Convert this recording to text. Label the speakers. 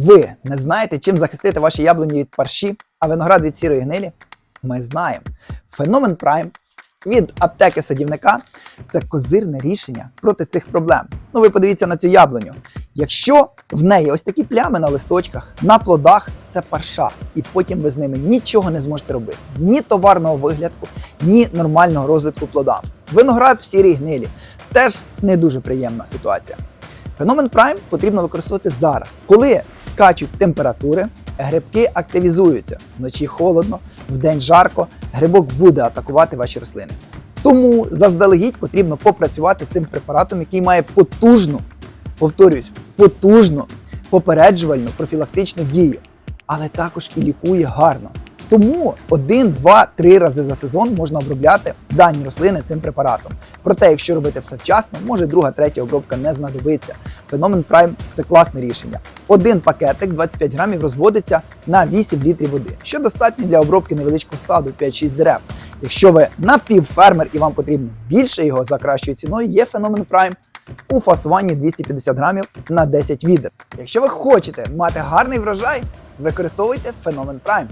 Speaker 1: Ви не знаєте, чим захистити ваші яблуні від парші, а виноград від сірої гнилі? Ми знаємо. Феномен Prime від аптеки садівника це козирне рішення проти цих проблем. Ну, ви подивіться на цю яблуню. Якщо в неї ось такі плями на листочках, на плодах це парша, і потім ви з ними нічого не зможете робити. Ні товарного вигляду, ні нормального розвитку плодам. Виноград в сірій гнилі теж не дуже приємна ситуація. Феномен Prime потрібно використовувати зараз, коли скачуть температури, грибки активізуються. Вночі холодно, вдень жарко, грибок буде атакувати ваші рослини. Тому заздалегідь потрібно попрацювати цим препаратом, який має потужну, повторюсь, потужну попереджувальну профілактичну дію, але також і лікує гарно. Тому один, два, три рази за сезон можна обробляти дані рослини цим препаратом. Проте, якщо робити все вчасно, може друга, третя обробка не знадобиться. Феномен Prime – це класне рішення. Один пакетик 25 грамів розводиться на 8 літрів води, що достатньо для обробки невеличкого саду 5-6 дерев. Якщо ви напівфермер і вам потрібно більше його за кращою ціною, є феномен Prime у фасуванні 250 грамів на 10 відер. Якщо ви хочете мати гарний врожай, використовуйте феномен Prime.